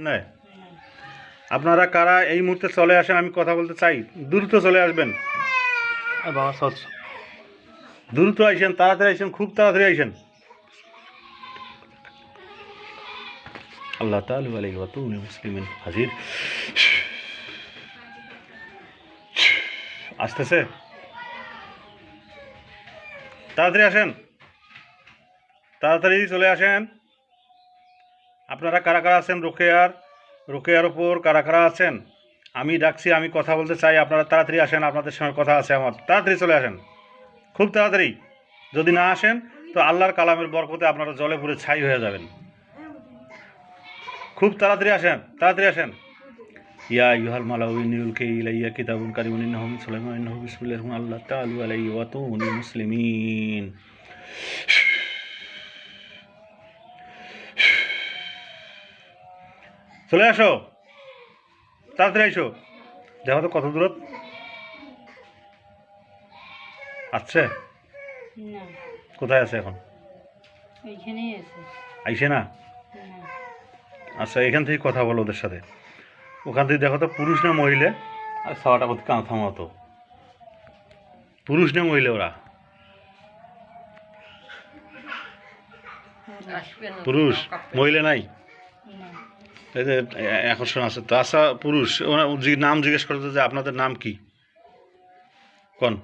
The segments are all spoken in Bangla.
নাই। আপনারা কারা এই মুহূর্তে চলে আসেন আমি কথা বলতে চাই। দ্রুত চলে আসবেন। দ্রুত আইসেন তাড়াতাড়ি আইসেন খুব তাড়াতাড়ি আইসেন। আল্লাহ তালু তুমি মুসলিমিন হাজির। আসতেছে? তাড়াতাড়ি আসেন। তাড়াতাড়ি চলে আসেন। আপনারা কারা কারা আছেন রোকেয়ার? রোকেয়ার ওপর কারা কারা আছেন? আমি ডাকছি, আমি কথা বলতে চাই, আপনারা তাড়াতাড়ি আসেন, আপনাদের সঙ্গে কথা আছে আমার। তাড়াতাড়ি চলে আসেন, খুব তাড়াতাড়ি। যদি না আসেন, তো আল্লাহর কালামের বরকতে আপনারা জলে পুরে ছাই হয়ে যাবেন। খুব তাড়াতাড়ি আসেন তাড়াতাড়ি আসেন। ইয়া ইউহাল মালাউইনুল কে ইলাইয়া কিতাবুল কারিমুন ইন্নাহুম সুলাইমান, ইন্নাহু বিসমিল্লাহির রহমানির আল্লাহ তাআলু আলাইহি ওয়া তুনি মুসলিমিন। চলে আসো। তাড়াতাড়ি এসো দেখো তো কত দূরত। আসছে? কোথায় আছে এখন? আইসে না? না আচ্ছা এখান থেকে কথা বলো ওদের সাথে। ওখান থেকে দেখো তো পুরুষ না মহিলা? আর সাওয়াটা করতে কাঁ থামাতো পুরুষ না মহিলা ওরা? পুরুষ। মহিলা নাই? আকর্ষণ আছে তো আচ্ছা পুরুষ জি- নাম জিজ্ঞেস করতে যে আপনাদের নাম কি? কন?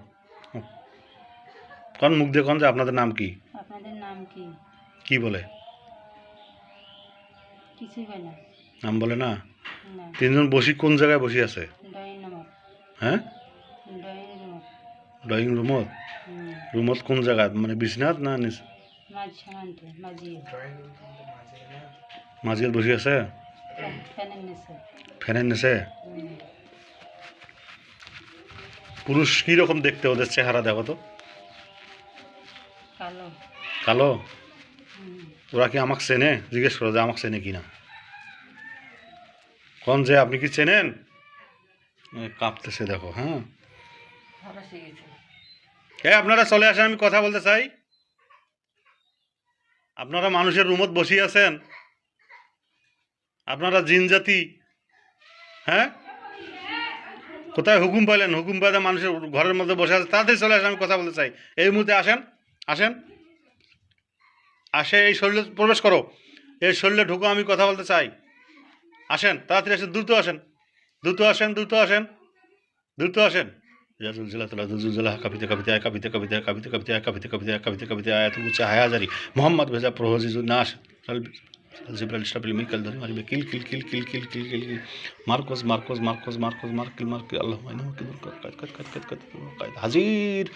কন মুখ দিয়ে কন যে আপনাদের নাম কি? আপনাদের নাম কি? কি বলে? কিছুই নাম বলে না? তিনজন বসি কোন জায়গায় বসে আছে? হ্যাঁ? ড্রয়িং রুমত রুমত কোন জায়গাত মানে বিছনাত না নিচ মাঝ মাঝিয়ে বসে আছে? ফ্যানের নিচে। পুরুষ কী রকম দেখতে ওদের চেহারা দেখো তো? কালো। কালো? ওরা কি আমাকে চেনে? জিজ্ঞেস করো যে আমাকে চেনে কিনা। কোন যে আপনি কি চেনেন? কাঁপতেছে দেখো হ্যাঁ। এ আপনারা চলে আসেন আমি কথা বলতে চাই। আপনারা মানুষের রুমত বসিয়ে আছেন। আপনারা জিন জাতি? হ্যাঁ? কোথায় হুকুম পাইলেন? হুকুম পাইলে মানুষের ঘরের মধ্যে বসে আছে তাড়াতাড়ি চলে আসেন আমি কথা বলতে চাই। এই মুহূর্তে আসেন আসেন। আসে, এই শরীরে প্রবেশ করো। এই শরীরে ঢুকো, আমি কথা বলতে চাই। আসেন, তাড়াতাড়ি আসেন, দ্রুত আসেন। দ্রুত আসেন দ্রুত আসেন। দ্রুত আসেন। কাবিতে কাবিতে আয় কাবিতে কাবিতে আয় কাবিতে কাবিতে আয় কাবিতে কাবিতে আয় কাবিতে কাবিতে আয় জারি মোহাম্মদ ভেজা প্রহজিজুল নাশ জিব্রাইল ইসরাফিল মিকাল ধরি মারিবে কিল কিল কিল কিল কিল কিল কিল কিল মার্কোস মার্কোস মার্কোস মার্কোস মার্কিল মার্কিল আল্লাহ হাজির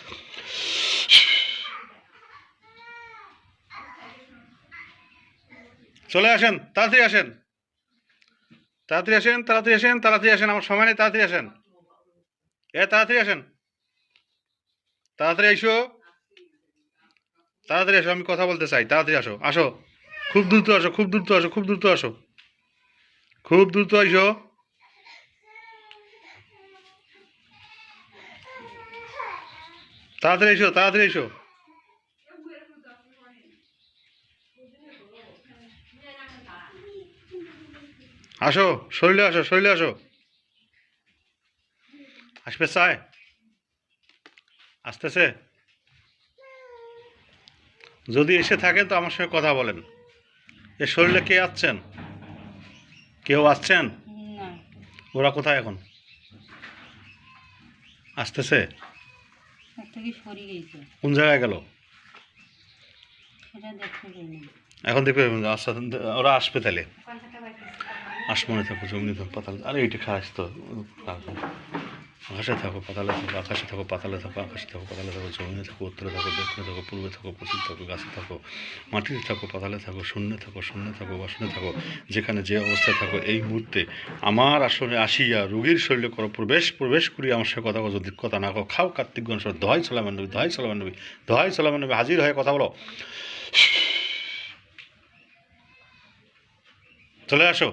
চলে আসেন, তাড়াতাড়ি আসেন। তাড়াতাড়ি আসেন তাড়াতাড়ি আসেন তাড়াতাড়ি আসেন, আমার সময় নেই, তাড়াতাড়ি আসেন। এ, তাড়াতাড়ি আসেন। তাড়াতাড়ি এসো তাড়াতাড়ি আসো, আমি কথা বলতে চাই, তাড়াতাড়ি আসো আসো। খুব দ্রুত আসো, খুব দ্রুত আসো, খুব দ্রুত আসো। খুব দ্রুত আসো তাড়াতাড়ি এসো তাড়াতাড়ি এসো আসো, শরীরে আসো শরীরে আসো। আসবে, চায়। আসতেছে। যদি এসে থাকেন তো আমার সঙ্গে কথা বলেন। এ শরীরে কে আসছেন কেউ আসছেন ওরা কোথায় এখন? আসতেছে? কোন জায়গায় গেল? দেখতে এখন দেখবে আচ্ছা ওরা আসবে তাহলে। থাকো জমিনে থাকো পাতালে আরে এইটা খারাপ তো। আকাশে থাকো, পাতালে থাকো, আকাশে থাকো, পাতালে থাকো, আকাশে থাকো, পাতালে থাকো, জমিনে থাকো, উত্তরে থাকো, দক্ষিণে থাকো, পূর্বে থাকো, পশ্চিমে থাকো, গাছে থাকো, মাটিতে থাকো, পাতালে থাকো, শূন্যে থাকো শূন্যে থাকো, বাসনে থাকো, যেখানে যে অবস্থায় থাকো, এই মুহূর্তে আমার আসনে আসিয়া রোগীর শরীরে করো প্রবেশ প্রবেশ করি আমার সাথে কথা যদি কথা না কো খাও কার্তিক গণেশ দহাই সালামান নবী, দহাই সালামান নবী, দহাই সালামান নবী, হাজির হয়ে কথা বলো। চলে আসো।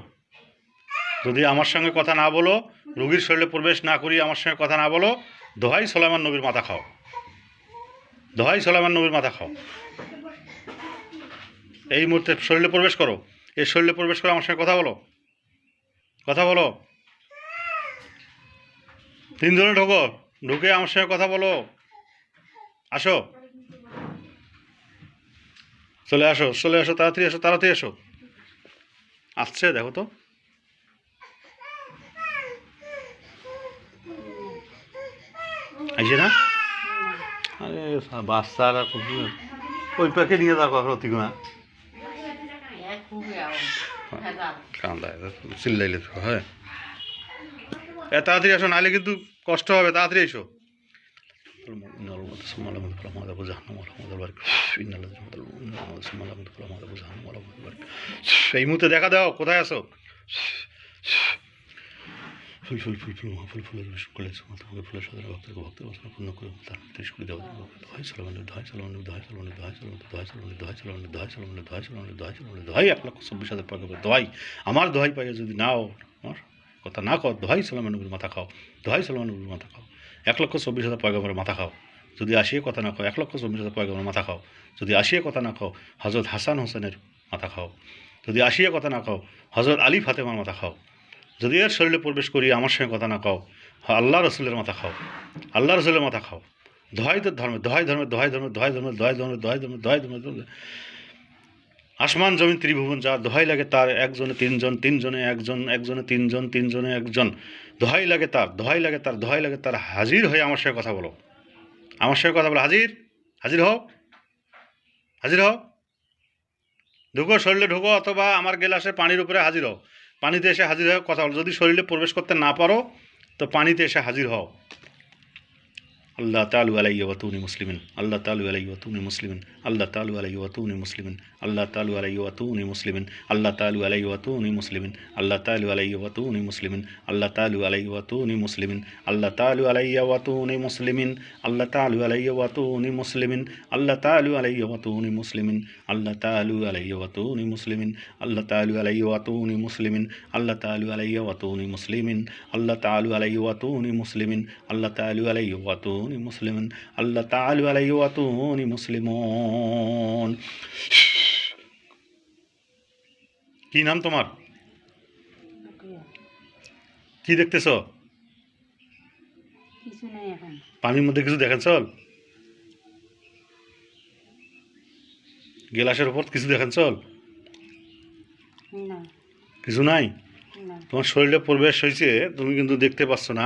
যদি আমার সঙ্গে কথা না বলো, রুগীর শরীরে প্রবেশ না করি আমার সঙ্গে কথা না বলো, দোহাই সোলাইমান নবীর মাথা খাও। দোহাই সোলাইমান নবীর মাথা খাও। এই মুহূর্তে শরীরে প্রবেশ করো। এই শরীরে প্রবেশ করে আমার সঙ্গে কথা বলো। কথা বলো। তিনজনে ঢোকো। ঢুকে আমার সঙ্গে কথা বলো। আসো। চলে আসো চলে আসো, তাড়াতাড়ি আসো তাড়াতাড়ি আসো। আসছে, দেখো তো। আইছে না? আরে বাচ্চারা ওই প্যাকে নিয়ে যাও কখনো তিগুনা কান্দায় চিল্লাইলে তো হয়। এ, তাড়াতাড়ি আসো, নাহলে কিন্তু কষ্ট হবে, তাড়াতাড়ি এসো। এই মুহূর্তে দেখা দাও, কোথায় আছো? ফুল ফুল ফুল ফুল ফুল ফুলের ফুলের সাথে ভক্তের বাসনা পূর্ণ করে তার ত্রিশ কোটি দেওয়া দোহাই সালামানি দোহাই সালামানি দোহাই সালামানি দোহাই সালামানি দোহাই সালামানি দোহাই সালামানি দোহাই সালামানি দোহাই সালামানি দোহাই সালামানি দোহাই এক লক্ষ চব্বিশ হাজার করে দোহাই আমার দোহাই পাইয়ে যদি নাও, আমার কথা না কর দোহাই সালামানি মাথা খাও দোহাই সালামানি মাথা খাও। এক লক্ষ চব্বিশ হাজার পয়গম্বরের মাথা খাও। যদি আসিয়ে কথা না খাও এক লক্ষ চব্বিশ হাজার পয়গম্বরের মাথা খাও। যদি আসিয়ে কথা না খাও হজরত হাসান হোসেনের মাথা খাও। যদি আসিয়ে কথা না খাও হজরত আলী ফাতেমার মাথা খাও। যদি এর শরীরে প্রবেশ করি, আমার সঙ্গে কথা না খাও আল্লাহ রসুলের মাথা খাও। আল্লাহ রসুলের মাথা খাও। দোহাই তো ধর্মে, দোহাই ধর্মে দোহাই ধর্মে দোহাই ধর্মে দোহাই ধর্মে দোহাই ধর্মে দোহাই ধর্মে আসমান, জমিন, ত্রিভুবন, যা দোহাই লাগে তার একজনে তিনজন, তিনজনে একজন, একজনে তিনজন, তিনজনে একজন। দোহাই লাগে তার, দোহাই লাগে তার, দোহাই লাগে তার। হাজির হয়ে আমার সঙ্গে কথা বলো। আমার সঙ্গে কথা বলো। হাজির? হাজির হও। হাজির হও। ঢুকো, শরীরে ঢুকো অথবা আমার গেলাসে পানির উপরে হাজির হও। পানিতে এসে হাজির হয়ে কথা বলো। যদি শরীরে প্রবেশ করতে না পারো, তো পানিতে এসে হাজির হও। আল্লাহ তালু আলাই ওয়াতুনি মুসলিমিন আল্লাহ তালু আলাই ওয়াতুনি মুসলিমিন আল্লাহ তালু আলাই ওয়াতুনি মুসলিমিন আল্লাহ তালু আলাই ওয়াতুনি মুসলিমিন আল্লাহ তালু আলাই ওয়াতুনি মুসলিমিন আল্লাহ তালু আলাই ওয়াতুনি মুসলিমিন আল্লাহ তালু আলাই ওয়াতুনি মুসলিমিন আল্লাহ তালু আলাই ওয়াতুনি মুসলিমিন আল্লাহ তালু আলাই ওয়াতুনি মুসলিমিন আল্লাহ তালু আলাই ওয়াতুনি মুসলিমিন আল্লাহ তালু আলাই ওয়াতুনি মুসলিমিন আল্লাহ তালু আলাই ওয়াতুনি মুসলিমিন আল্লাহ তালু আলাই ওয়াতুনি মুসলিমিন আল্লাহ তালু আলাই ওয়াতুনি মুসলিমিন আল্লাহ তালু আলাই ওয়াতুনি মুসলিমিন আল্লাহ তালু আলাই ওয়াতুনি মুসলিমন কি নাম তোমার কি দেখতেছো পানির মধ্যে কিছু দেখেন চল গেলাসের উপর কিছু দেখেন চল কিছু নাই তোমার শরীরে প্রবেশ হয়েছে তুমি কিন্তু দেখতে পাচ্ছ না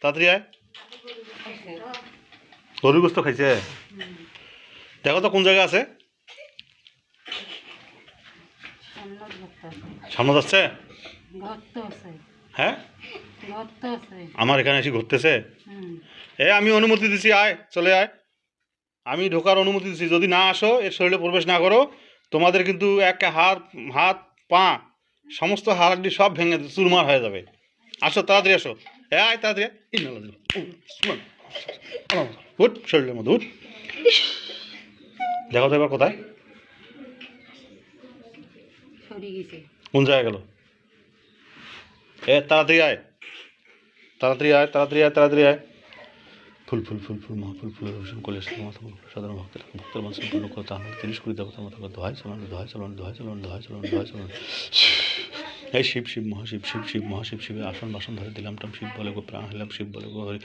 তাড়াতাড়ি আয়। খাইছে? দেখো তো কোন জায়গায় আছে। সামনে যাচ্ছে? হ্যাঁ? আমার এখানে এসে ঘুরতেছে? এ, আমি অনুমতি দিছি, আয়, চলে আয়। আমি ঢোকার অনুমতি দিছি, যদি না আসো এর শরীরে প্রবেশ না করো, তোমাদের কিন্তু এক হাত হাত, পা, সমস্ত হাড়ি সব ভেঙে চুরমার হয়ে যাবে। আসো, তাড়াতাড়ি আসো। আয় তাড়াতাড়ি। উঠ শরীরের মধ্যে উঠ। দেখো তো এবার কোথায়। কোন জায়গায় গেল? এ তাড়াতাড়ি আয়। তাড়াতাড়ি আয় তাড়াতাড়ি আয় তাড়াতাড়ি আয়। ফুল ফুল ফুল ফুল মহা ফুল অভিষেক করলে মাথা ফুল সাধারণ ভক্তের ভক্তের মানুষ সম্পূর্ণ করতে আমরা তিরিশ কোটি দেবতা মাথা দোহাই চালান দোহাই চালান দোহাই চালান দোহাই চালান দোহাই চালান এই শিব শিব মহাশিব শিব শিব মহাশিব শিবের আসন বাসন ধরে দিলাম, টাম শিব বলে গো প্রাণ হলাম, শিব বলে গো হরি।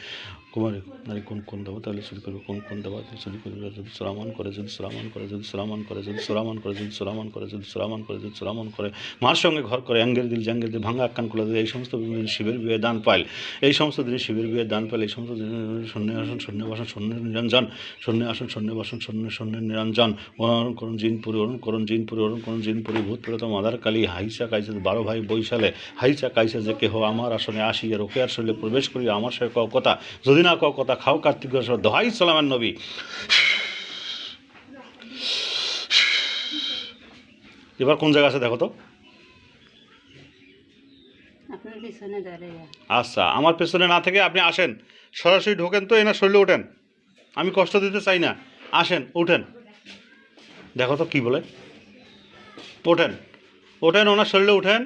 কুমারী, নারী কোন কোন দেবো তাহলে চুরি করবে, কোন কোন দেবো চুরি করবে? যদি সুরামান করে, যদি সুরামান করে, যদি সুরামান করে, যদি সুরামান করে, যদি সুরামান করে, যদি সুরামান করে, যদি সুরামান করে, মার সঙ্গে ঘর করে অ্যাঙ্গের দিল জাঙ্গেল দিল, ভাঙা আক্কান করে দিল এই সমস্ত দিন শিবের বিয়ে দান পাইল, এই সমস্ত দিনে শিবের বিয়ে দান পাইল, এই সমস্ত দিনে শূন্য আসন শূন্য বাসন শূন্য নিরঞ্জন শূন্য আসন শূন্য বাসন শূন্য শূন্য নিরঞ্জন, অরণ করুন জিনপুরি অরণ করুন জিনপুরি অরণ করুন জিনপুরি ভূত প্রেত মাদার কালী, হাইসা, কাইসা, বারো ভাই বৈশালে হাইসা কাইসা যে কেহ আমার আসনে আসিয়া রোকেয়ার শরীরে প্রবেশ করি আমার সঙ্গে কও কথা যদি না কও কথা খাও কার্তিক দোহাই সালামের নবী। এবার কোন জায়গা আছে দেখো তো। আচ্ছা আমার পেছনে না থেকে আপনি আসেন। সরাসরি ঢোকেন তো এনার শরীরে ওঠেন। আমি কষ্ট দিতে চাই না। আসেন উঠেন দেখো তো কি বলে। ওঠেন। ওঠেন ওনার শরীরে উঠেন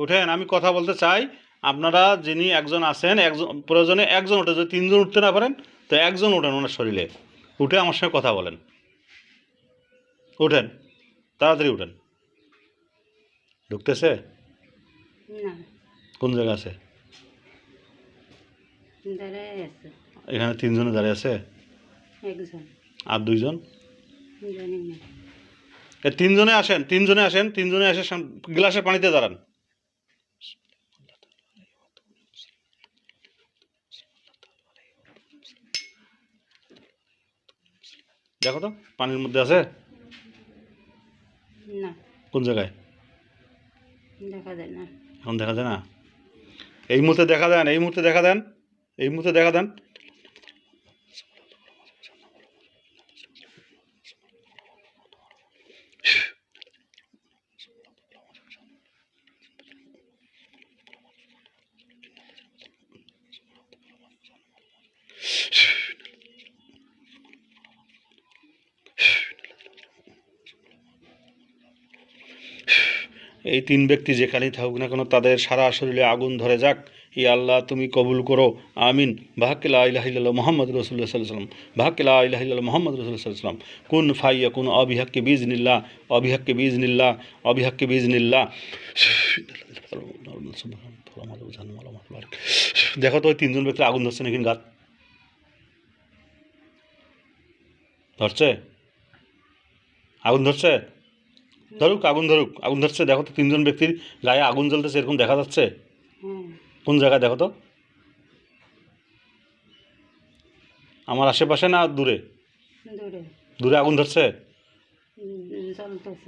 উঠেন আমি কথা বলতে চাই। আপনারা যিনি একজন আছেন একজন প্রয়োজনে একজন উঠে যদি তিনজন উঠতে না পারেন তো একজন উঠেন ওনার শরীরে। উঠে আমার সঙ্গে কথা বলেন। উঠেন তাড়াতাড়ি উঠেন। ঢুকতেছে? কোন জায়গা আছে? এখানে তিনজনে দাঁড়িয়ে আছে? আর দুইজন? তিনজনে আসেন তিনজনে আসেন তিনজনে এসে সাম- গ্লাসে পানিতে দাঁড়ান। দেখো তো পানির মধ্যে আছে? না। কোন জায়গায়? দেখা যায় না। এখন দেখা যায় না? এই মুহূর্তে দেখা দেন এই মুহূর্তে দেখা দেন এই মুহূর্তে দেখা দেন। এই তিন ব্যক্তি যেখানেই থাকুক না কেন, তাদের সারা শরীরে আগুন ধরে যাক। ই আল্লাহ, তুমি কবুল করো। আমিন। বাহাকিলা ইলাহিল্লাহ মোহাম্মদ রসুল্লাহ সাল্লাম বাহাকিলা ইলাহিল্লাহ মোহাম্মদ রসুল্লাহ সাল্লাম কোন ফাইয়া কোন অবিহাক্কে বীজ নিল্লা অবিহাক্কে বীজ নিল্লা অবিহাক্কে বীজ নিল্লা দেখো তো, ওই তিনজন ব্যক্তি আগুন ধরছে নাকি গাত? ধরছে? আগুন ধরছে? ধরুক আগুন ধরুক আগুন ধরছে দেখো তো তিনজন ব্যক্তির গায়ে আগুন জ্বলতেছে এরকম দেখা যাচ্ছে? কোন জায়গায় দেখো তো? আমার আশেপাশে না দূরে? দূরে। দূরে আগুন ধরছে?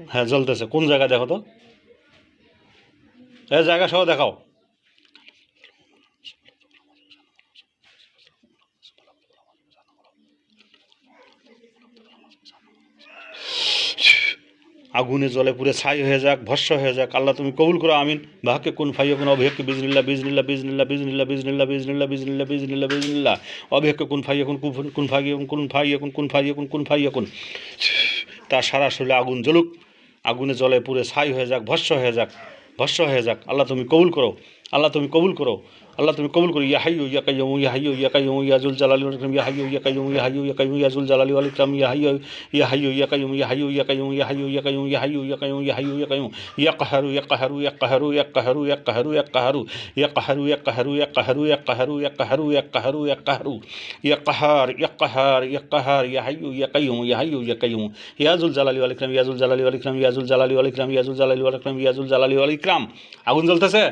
হ্যাঁ জ্বলতেছে। কোন জায়গায় দেখো তো? এ জায়গা সহ দেখাও। আগুনে জলে পুরে ছাই হয়ে যাক, ভস্য হয়ে যাক। আল্লাহ তুমি কবুল করো, আমিন। বাহাকে কোন ফাইয়া কোন অভিহকে বিজনিল্লা বিজনিল্লা বিজনিল্লা বিজনিল্লা বিজনিল্লা বিজনিল্লা বিজনিল্লা বিজনিল্লা বিজনিল্লা অভিহকে কোন ফাইয়া কোন কোন ফাইয়া কোন কোন ফাইয়া কোন কোন ফাইয়া কোন কোন ফাইয়া কোন। তার সারা শরীরে আগুন জ্বলুক। আগুনে জলে পুরে ছাই হয়ে যাক, ভস্য হয়ে যাক, ভস্য হয়ে যাক। আল্লাহ তুমি কবুল করো, আল্লাহ তুমি কবুল করো। আল্লাহ তুমি কবুল করো ইয়া হাইয়ু ইয়া কাইয়ুম ইয়া হাইয়ু ইয়া কাইয়ুম ইয়া জুল জালালি ওয়াল ইকরাম ইয়া হাইয়ু ইয়া কাইয়ুম ইয়া হাইয়ু ইয়া কাইয়ুম ইয়া জুল জালালি ওয়াল ইকরাম ইয়া হাইয়ু ইয়া হাইয়ু ইয়া কাইয়ুম ইয়া হাইয়ু ইয়া কাইয়ুম ইয়া হাইয়ু ইয়া কাইয়ুম ইয়া হাইয়ু ইয়া কাইয়ুম ইয়া হাইয়ু ইয়া কাইয়ুম ইয়া কাহারু ইয়া কাহারু ইয়া কাহারু ইয়া কাহারু ইয়া কাহারু ইয়া কাহারু ইয়া কাহারু ইয়া কাহারু ইয়া কাহারু ইয়া কাহারু ইয়া কাহারু ইয়া কাহারু ইয়া কাহারু ইয়া কাহার ইয়া কাহার ইয়া কাহার ইয়া হাইয়ু ইয়া কাইয়ুম ইয়া হাইয়ু ইয়া কাইয়ুম ইয়া জুল জালালি ওয়াল ইকরাম ইয়া জুল জালালি ওয়াল ইকরাম ইয়া জুল জালালি ওয়াল ইকরাম ইয়া জুল জালালি ওয়াল ইকরাম ইয়া জুল জালালি ওয়াল ইকরাম আগুন জ্বলতেছে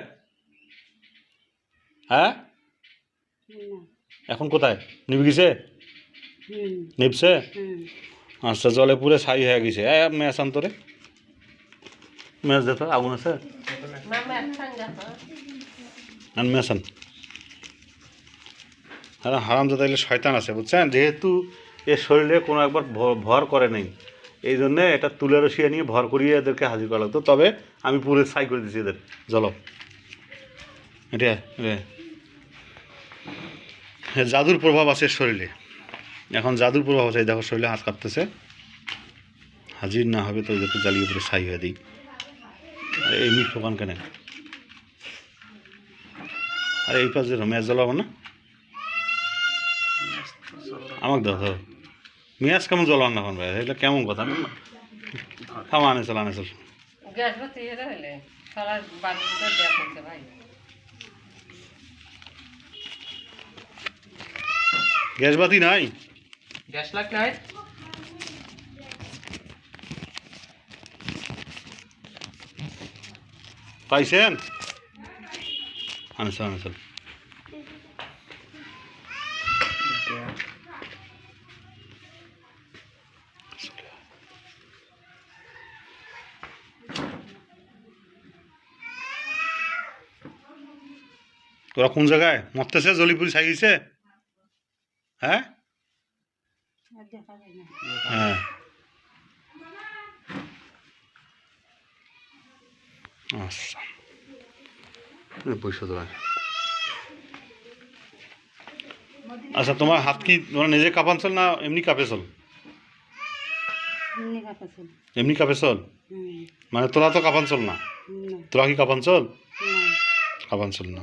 হ্যাঁ? এখন কোথায়? নিভে গেছে নিভছে আচ্ছা জলে পুরে ছাই হয়ে গেছে। এ ম্যাচ আন্তরে ম্যাচ দে আগুন আছে? আন হ্যাঁ হারাম দাদা শয়তান আছে, বুঝছেন? যেহেতু এ শরীরে কোনো একবার ভর করে নেই, এই জন্যে এটা তুলে রসিয়ে নিয়ে ভর করিয়ে এদেরকে হাজির করা লাগতো। তবে আমি পুরো ছাই করে দিচ্ছি এদের। জল। এটা। জাদুর প্রভাব আছে শরীরে। এখন জাদুর প্রভাব আছে দেখো শরীরে হাত কাঁপতেছে। হাজির না হবে তো ওদেরকে জ্বালিয়ে পরে ছাই হয়ে দিই। মিট দোকান কেন? আর, এই পাশে ম্যাচ জ্বালাবো না? আমাকে দাও, ধরো। মেয়াজ কেমন জ্বলান না এখন ভাই? এটা কেমন কথা? থামা, আনে চল আনে চল গ্যাস বাতি এটা হইলে সবার বাড়ির ভিতর গ্যাস হয়েছে ভাই গ্যাস বাতি নাই? গ্যাস লাগ নাই? পাইছেন? আনসার আনসার। তোরা কোন জায়গায়? মরতেছে জলিপুরি ছাগিছে হ্যাঁ? হ্যাঁ। আচ্ছা। পয়সা দেওয়া। আচ্ছা তোমার হাত কি তোমার নিজে কাঁপানচল না এমনি কাঁপে চল? এমনি কাপাছিল চল। মানে তোরা তো কাঁপানচল না? না। তোরা কি কাঁপানচল না। কাঁপানচল না।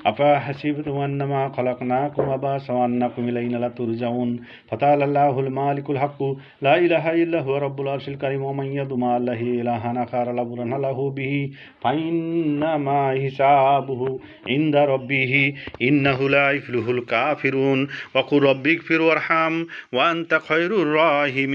الرحمن الرحيم أفحسبتم أنما خلقناكم عبثا وأنكم إلينا لا ترجعون فتعالى الله المالك الحق لا إله إلا هو رب العرش الكريم ومن يدع مع الله إلها آخر لا برهان له به فإنما حسابه عند ربه إنه لا يفلح الكافرون وقل رب اغفر وارحم وأنت خير الراحمين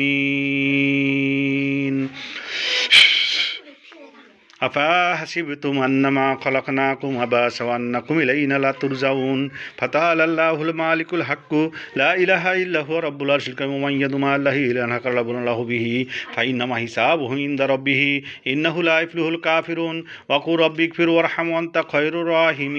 أفحسبتم أنما خلقناكم عبثا وأنكم إلينا لا ترجعون. فتعالى الله المالك الحق. لا إله إلا هو رب العرش الكريم ومن يدع مع الله إلها آخر لا برهان له به. فإنما حسابه عند ربه. إنه لا يفلح الكافرون. وقل رب اغفر وارحم وأنت خير الراحمين.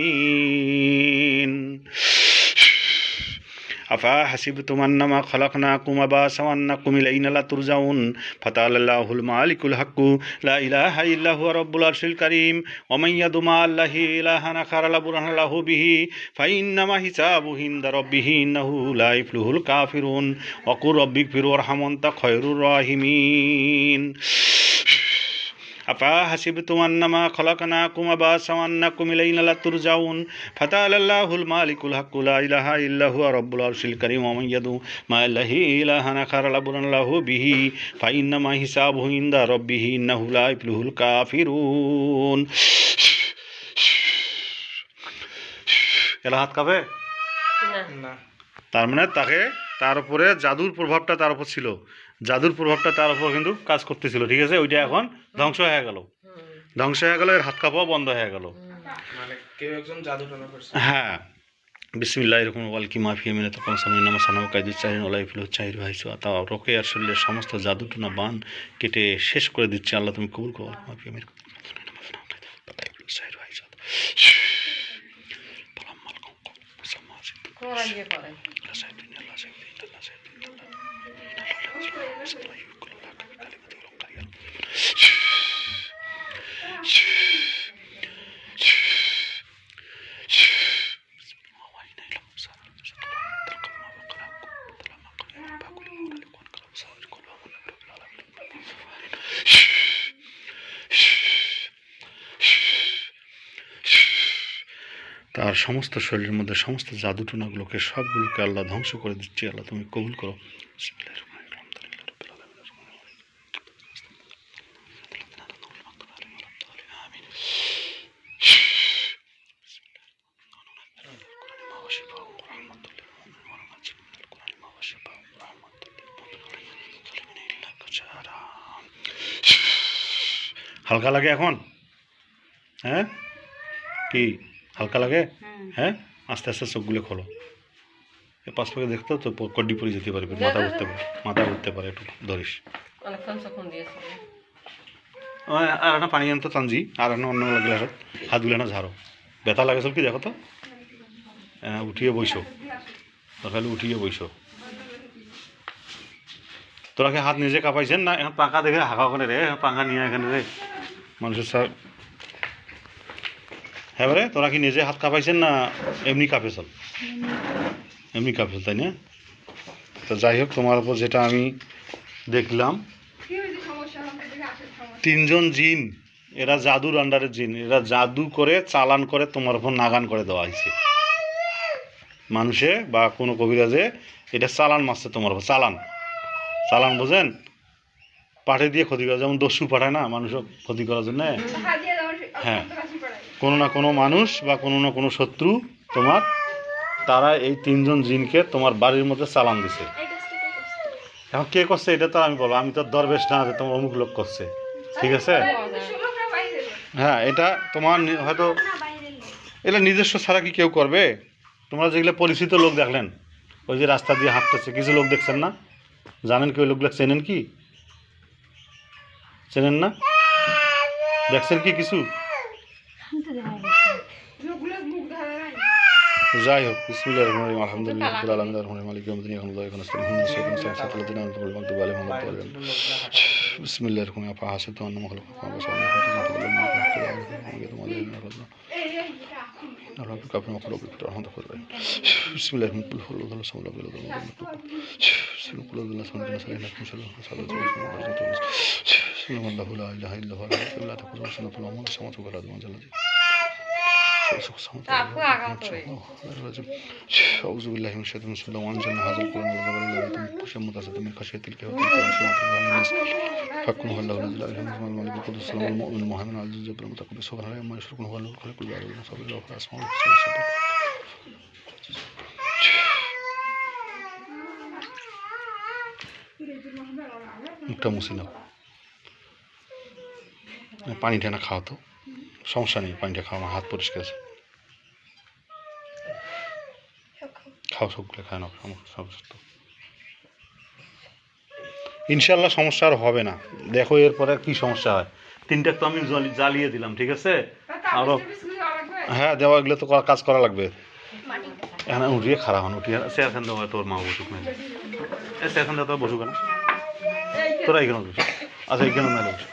আফা হাসিব তুমান্নামা খলাকনা কুমাবা সামান্না কুমিলাইনালা তুরজাউন। ফতালাহুল মালিকুল হাক্কু, লা ইলাহা ইল্লাহু রব্বুল আরশিল করিম। ওমাইয়াদু দুমা আল্লাহি ইলাহানা খারালা বুরহানালাহু বিহি ফাইন্নামা হিসাবুহু ইনদা রব্বিহি ইন্নাহু লা ইফলুহুল কাফিরুন। ওয়াকুর রব্বিগফির ওয়ারহামু হামন্তা খয়রুর রাহিমিন। আপা হাসিব তুমান্নামা খলাকানা কুমা বা সামান্না কুমিলাইনালা তুরজাউন। ফাতা আল্লাহুল মালিকুল হাকুলা ইলাহা ইল্লাহু রব্বুল আরশিল করিম ওমাইয়াদু মা লাহি ইলাহানা খারালাবুরাল্লাহু বিহি। ফাইন্নামা হিসাবহু ইনদা রব্বিহি ইন্নাহু লা ইফলুহুল কাফিরুন। এলা হাত কাঁপে? না। তার মানে তাকে তার উপরে জাদুর প্রভাবটা তার উপর ছিল। জাদুর প্রভাবটা তার উপর কিন্তু কাজ করতেছিল ঠিক আছে? ওইটা এখন ধ্বংস হয়ে গেল। ধ্বংস হয়ে গেল এর হাত কাঁপাও বন্ধ হয়ে গেল। মানে কেউ একজন জাদু টানা করছে। হ্যাঁ। বিসমিল্লাহ এরকম ওয়াল কি মাফিয়া মিলে তখন সামনে নামা সানাম কায়দুর চাহিন ওলাই ফিল চাহির ভাইসু তা রোকে আর শরীরের সমস্ত জাদু টুনা বান কেটে শেষ করে দিচ্ছে আল্লাহ তুমি কবুল করো। মাফিয়া মিলে তার সমস্ত শরীরের মধ্যে সমস্ত জাদুটুনাগুলোকে সবগুলোকে আল্লাহ ধ্বংস করে দিচ্ছি। আল্লাহ তুমি কবুল করো বিসমিল্লাহির রহমানির রহিম। আলহামদুলিল্লাহি রাব্বিল আলামিন। আমিন। হালকা লাগে এখন? হ্যাঁ? কি হালকা লাগে? হ্যাঁ? আস্তে আস্তে চোখগুলো খোলো। এ পাশ থেকে দেখতো তো কড্ডি পড়ে যেতে পারবে মাথা উঠতে পারে মাথা উঠতে পারে একটু ধরিস। আর একটা পানি আনতো তানজি আর একটা অন্য গ্লাসত হাতগুলো না ঝাড়ো। ব্যথা লাগেছিল কি দেখো তো। হ্যাঁ উঠিয়ে বইসো। তাহলে উঠিয়ে বইসো। তোরা কি হাত নিজে কাঁপাইছেন না এখন পাঙ্খা দেখে হাঁকা করে রে পাঙ্খা নিয়ে এখানে রে? মানুষের স্যার। হ্যাঁ রে, তোরা কি নিজে হাত কাঁপাইছেন না এমনি কাঁপেছল এমনি কাঁপেছল তাই না? তো যাই হোক, তোমার উপর যেটা আমি দেখলাম, তিনজন জিন, এরা জাদুর আন্ডারের জিন, এরা জাদু করে, চালান করে তোমার উপর নাগান করে দেওয়া হয়েছে। মানুষে বা কোনো কবিরাজে এটা চালান মারছে তোমার উপর, চালান। চালান, বোঝেন? পাঠে দিয়ে ক্ষতি করা, যেমন দস্যু পাঠায় না, মানুষও ক্ষতি করার জন্য। হ্যাঁ কোনো না কোনো মানুষ বা কোনো না কোনো শত্রু তোমার, তারা এই তিনজন জিনকে তোমার বাড়ির মধ্যে চালান দিছে। এখন কে করছে এটা তো আমি বলব, আমি তো দরবেশ না যে তোমার অমুক লোক করছে। ঠিক আছে? হ্যাঁ এটা তোমার হয়তো এটা নিজস্ব ছাড়া কি কেউ করবে? তোমরা যেগুলো পরিচিত লোক দেখলেন, ওই যে রাস্তা দিয়ে হাঁটতেছে, কিছু লোক দেখছেন না? জানেন কি ওই লোকগুলো চেনেন কি? চেনেন না দেখছেন কি কিছু যাই হোক আলহামদুলিল্লাহ আলহামদুলিল্লাহ এখন الله صلى الله عليه وسلم بسم الله الله لا اله الا هو لا تأخذه سنة ولا نوم السماوات والارض من ذا الذي আপু আগাম করে أعوذ بالله من الشيطان بسم الله وأنزلنا هذا القرآن والزبر الذي تنقش متصدم من خشية الكهف الناس فكن هو الله الذي لا إله إلا هو الملك القدس السلام المؤمن المهيمن العزيز الجبار المتكبر سبحان الله عما يشركون هو له الخلق البارئ المصور له في الأسماء الحسنى মুখটা মুছে নাও পানিটা না খাওয়া তো সমস্যা নেই, পানিটা খাওয়া, আমার হাত পরিষ্কার আছে। খাও সবগুলো, খায় না তো ইনশাল্লাহ সমস্যা আর হবে না। দেখো এরপরে কি সমস্যা হয়। তিনটা তো আমি জ্বালি- জ্বালিয়ে দিলাম, ঠিক আছে? আরও হ্যাঁ দেওয়া এগুলো তো কাজ করা লাগবে। এখানে উঠিয়ে খারাপ হন, উঠিয়ে সে এখান দেওয়া তোর মা বসুক না সে এখান দেওয়া তোর বসুক না তোরা এখানে আচ্ছা এখানে না বসু।